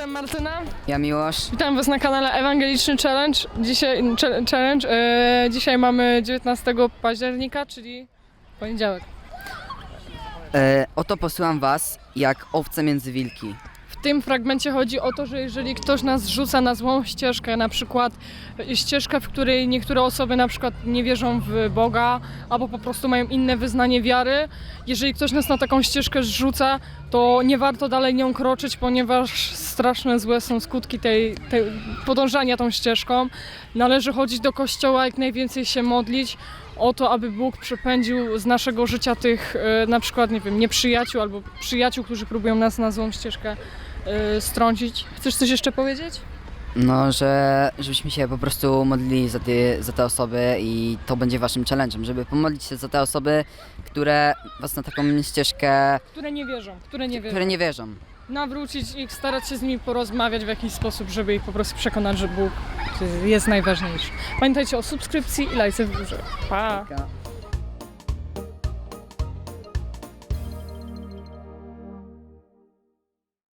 jestem Martyna. Ja Miłosz. Witam Was na kanale Ewangeliczny Challenge. Dzisiaj, cze- challenge, e, dzisiaj mamy 19 października, czyli poniedziałek. E, oto posyłam was jak owce między wilki. W tym fragmencie chodzi o to, że jeżeli ktoś nas rzuca na złą ścieżkę, na przykład ścieżkę, w której niektóre osoby na przykład nie wierzą w Boga, albo po prostu mają inne wyznanie wiary, jeżeli ktoś nas na taką ścieżkę rzuca, to nie warto dalej nią kroczyć, ponieważ straszne złe są skutki tej, tej podążania tą ścieżką. Należy chodzić do kościoła, jak najwięcej się modlić o to, aby Bóg przepędził z naszego życia tych e, na przykład, nie wiem, nieprzyjaciół albo przyjaciół, którzy próbują nas na złą ścieżkę e, strącić. Chcesz coś jeszcze powiedzieć? No, że żebyśmy się po prostu modlili za te, za te osoby i to będzie waszym challenge'em, żeby pomodlić się za te osoby, które was na taką ścieżkę, Które nie wierzą, które nie wierzą. które nie wierzą. Nawrócić ich, starać się z nimi porozmawiać w jakiś sposób, żeby ich po prostu przekonać, że Bóg jest najważniejszy. Pamiętajcie o subskrypcji i lajce w górze. Pa!